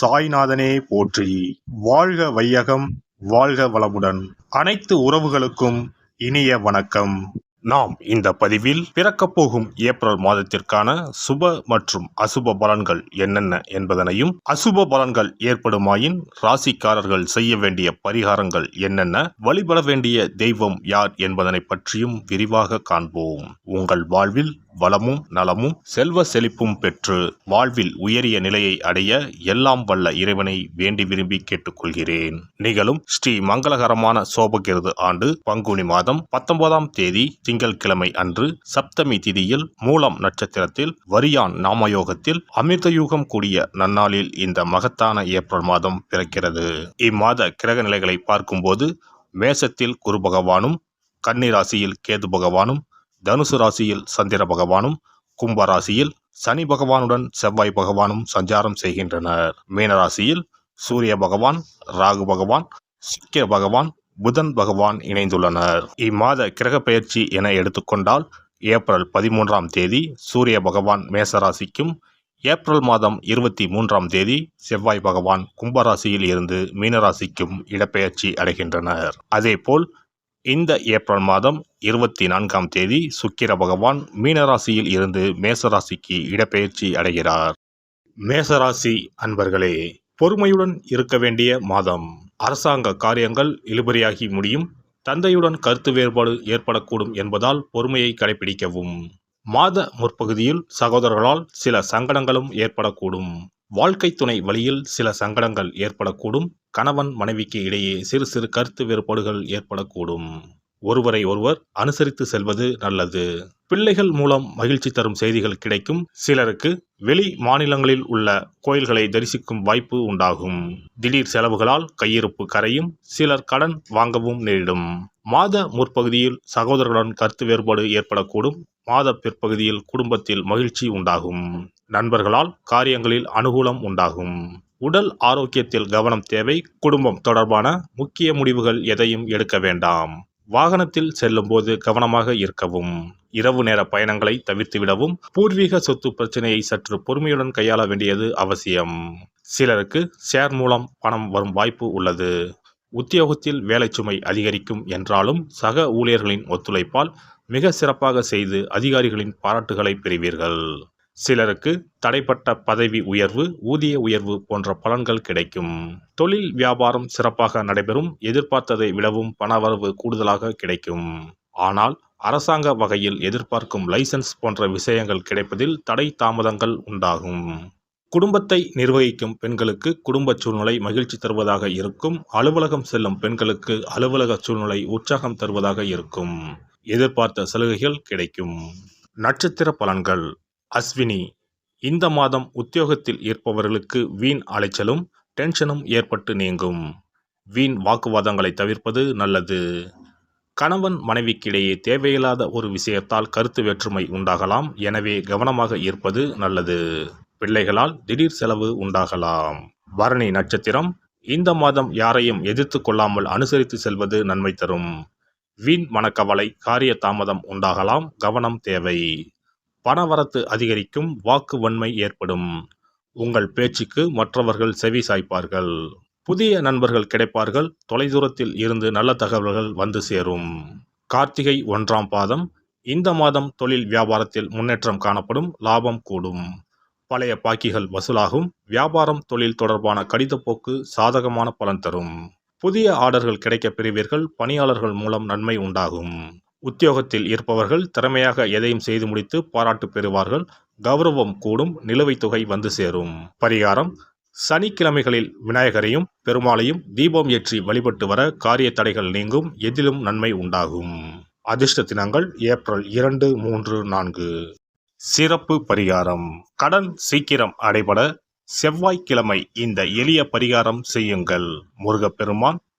சாய்நாதனே போற்றி. வாழ்க வையகம் வாழ்க வளமுடன். அனைத்து உறவுகளுக்கும் இனிய வணக்கம். நாம் இந்த பதிவில் பிறக்கப் போகும் ஏப்ரல் மாதத்திற்கான சுப மற்றும் அசுப பலன்கள் என்னென்ன என்பதனையும் அசுப பலன்கள் ஏற்படுமாயின் ராசிக்காரர்கள் செய்ய வேண்டிய பரிகாரங்கள் என்னென்ன வழிபட வேண்டிய தெய்வம் யார் என்பதனை பற்றியும் விரிவாக காண்போம். உங்கள் வாழ்வில் வளமும் நலமும் செல்வ செழிப்பும் பெற்று வாழ்வில் உயரிய நிலையை அடைய எல்லாம் வல்ல இறைவனை வேண்டி விரும்பி கேட்டுக்கொள்கிறேன். நிகழும் ஸ்ரீ மங்களகரமான சோபகிருது ஆண்டு பங்குனி மாதம் பத்தொன்பதாம் தேதி திங்கட்கிழமை அன்று சப்தமி திதியில் மூலம் நட்சத்திரத்தில் வரியான் நாமயோகத்தில் அமிர்தயூகம் கூடிய நன்னாளில் இந்த மகத்தான ஏப்ரல் மாதம் பிறக்கிறது. இம்மாத கிரக நிலைகளை பார்க்கும்போது மேசத்தில் குரு பகவானும் கன்னிராசியில் கேது பகவானும் தனுசு ராசியில் சந்திர பகவானும் கும்ப ராசியில் சனி பகவானுடன் செவ்வாய் பகவானும் சஞ்சாரம் செய்கின்றனர். மீனராசியில் சூரிய பகவான் ராகு பகவான் சுக்கிர பகவான் புதன் பகவான் இணைந்துள்ளனர். இம்மாத கிரக பெயர்ச்சி என எடுத்துக்கொண்டால் ஏப்ரல் பதிமூன்றாம் தேதி சூரிய பகவான் மேசராசிக்கும் ஏப்ரல் மாதம் இருபத்தி மூன்றாம் தேதி செவ்வாய் பகவான் கும்பராசியில் இருந்து மீனராசிக்கும் இடப்பெயர்ச்சி அடைகின்றனர். அதேபோல் இந்த ஏப்ரல் மாதம் இருபத்தி நான்காம் தேதி சுக்கிர பகவான் மீனராசியில் இருந்து மேசராசிக்கு இடப்பெயர்ச்சி அடைகிறார். மேசராசி அன்பர்களே பொறுமையுடன் இருக்க வேண்டிய மாதம். அரசாங்க காரியங்கள் இழுபறியாகி முடியும். தந்தையுடன் கருத்து வேறுபாடு ஏற்படக்கூடும் என்பதால் பொறுமையை கடைபிடிக்கவும். மாத முற்பகுதியில் சகோதரர்களால் சில சங்கடங்களும் ஏற்படக்கூடும். வாழ்க்கை துணை வழியில் சில சங்கடங்கள் ஏற்படக்கூடும். கணவன் மனைவிக்கு இடையே சிறு சிறு கருத்து வேறுபாடுகள் ஏற்படக்கூடும். ஒருவரை ஒருவர் அனுசரித்து செல்வது நல்லது. பிள்ளைகள் மூலம் மகிழ்ச்சி தரும் செய்திகள் கிடைக்கும். சிலருக்கு வெளி மாநிலங்களில் உள்ள கோயில்களை தரிசிக்கும் வாய்ப்பு உண்டாகும். திடீர் செலவுகளால் கையிருப்பு கரையும் சிலர் கடன் வாங்கவும் நேரிடும். மாத முற்பகுதியில் சகோதரர்களுடன் கருத்து வேறுபாடு ஏற்படக்கூடும். மாத பிற்பகுதியில் குடும்பத்தில் மகிழ்ச்சி உண்டாகும். நண்பர்களால் காரியங்களில் அனுகூலம் உண்டாகும். உடல் ஆரோக்கியத்தில் கவனம் தேவை. குடும்பம் தொடர்பான முக்கிய முடிவுகள் எதையும் எடுக்க வேண்டாம். வாகனத்தில் செல்லும்போது கவனமாக இருக்கவும். இரவு நேர பயணங்களை தவிர்த்துவிடவும் பூர்வீக சொத்து பிரச்சனையை சற்று பொறுமையுடன் கையாள வேண்டியது அவசியம். சிலருக்கு ஷேர் மூலம் பணம் வரும் வாய்ப்பு உள்ளது. உத்தியோகத்தில் வேலை சுமை அதிகரிக்கும் என்றாலும் சக ஊழியர்களின் ஒத்துழைப்பால் மிக சிறப்பாக செய்து அதிகாரிகளின் பாராட்டுகளை பெறுவீர்கள். சிலருக்கு தடைப்பட்ட பதவி உயர்வு ஊதிய உயர்வு போன்ற பலன்கள் கிடைக்கும். தொழில் வியாபாரம் சிறப்பாக நடைபெறும் எதிர்பார்த்ததை விடவும் பணவரவு கூடுதலாக கிடைக்கும். ஆனால் அரசாங்க வகையில் எதிர்பார்க்கும் லைசன்ஸ் போன்ற விஷயங்கள் கிடைப்பதில் தடை தாமதங்கள் உண்டாகும். குடும்பத்தை நிர்வகிக்கும் பெண்களுக்கு குடும்ப சூழ்நிலை மகிழ்ச்சி தருவதாக இருக்கும். அலுவலகம் செல்லும் பெண்களுக்கு அலுவலக சூழ்நிலை உற்சாகம் தருவதாக இருக்கும். எதிர்பார்த்த சலுகைகள் கிடைக்கும். நட்சத்திர பலன்கள். அஸ்வினி இந்த மாதம் உத்தியோகத்தில் இருப்பவர்களுக்கு வீண் அலைச்சலும் டென்ஷனும் ஏற்பட்டு நீங்கும். வீண் வாக்குவாதங்களை தவிர்ப்பது நல்லது. கணவன் மனைவிக்கிடையே தேவையில்லாத ஒரு விஷயத்தால் கருத்து வேற்றுமை உண்டாகலாம். எனவே கவனமாக இருப்பது நல்லது. பிள்ளைகளால் திடீர் செலவு உண்டாகலாம். பரணி நட்சத்திரம் இந்த மாதம் யாரையும் எதிர்த்து கொள்ளாமல் அனுசரித்து செல்வது நன்மை தரும். வீண் மனக்கவலை காரிய தாமதம் உண்டாகலாம். கவனம் தேவை. பணவரத்து அதிகரிக்கும் வாக்கு வன்மை ஏற்படும். உங்கள் பேச்சுக்கு மற்றவர்கள் செவி சாய்ப்பார்கள். புதிய நண்பர்கள் கிடைப்பார்கள். தொலைதூரத்தில் இருந்து நல்ல தகவல்கள் வந்து சேரும். கார்த்திகை ஒன்றாம் பாதம். இந்த மாதம் தொழில் வியாபாரத்தில் முன்னேற்றம் காணப்படும். லாபம் கூடும். பழைய பாக்கிகள் வசூலாகும். வியாபாரம் தொழில் தொடர்பான கடிதப்போக்கு சாதகமான பலன் தரும். புதிய ஆர்டர்கள் கிடைக்கப் பெறுவீர்கள். பணியாளர்கள் மூலம் நன்மை உண்டாகும். உத்தியோகத்தில் இருப்பவர்கள் திறமையாக எதையும் செய்து முடித்து பாராட்டு பெறுவார்கள். கௌரவம் கூடும் நிலுவைத் தொகை வந்து சேரும். பரிகாரம் சனிக்கிழமைகளில் விநாயகரையும் பெருமாளையும் தீபம் ஏற்றி வழிபட்டு வர காரிய தடைகள் நீங்கும் எதிலும் நன்மை உண்டாகும். அதிர்ஷ்ட தினங்கள் ஏப்ரல் இரண்டு மூன்று நான்கு. சிறப்பு பரிகாரம். கடன் சீக்கிரம் அடைபட செவ்வாய்க்கிழமை இந்த எளிய பரிகாரம் செய்யுங்கள். முருகப்பெருமான்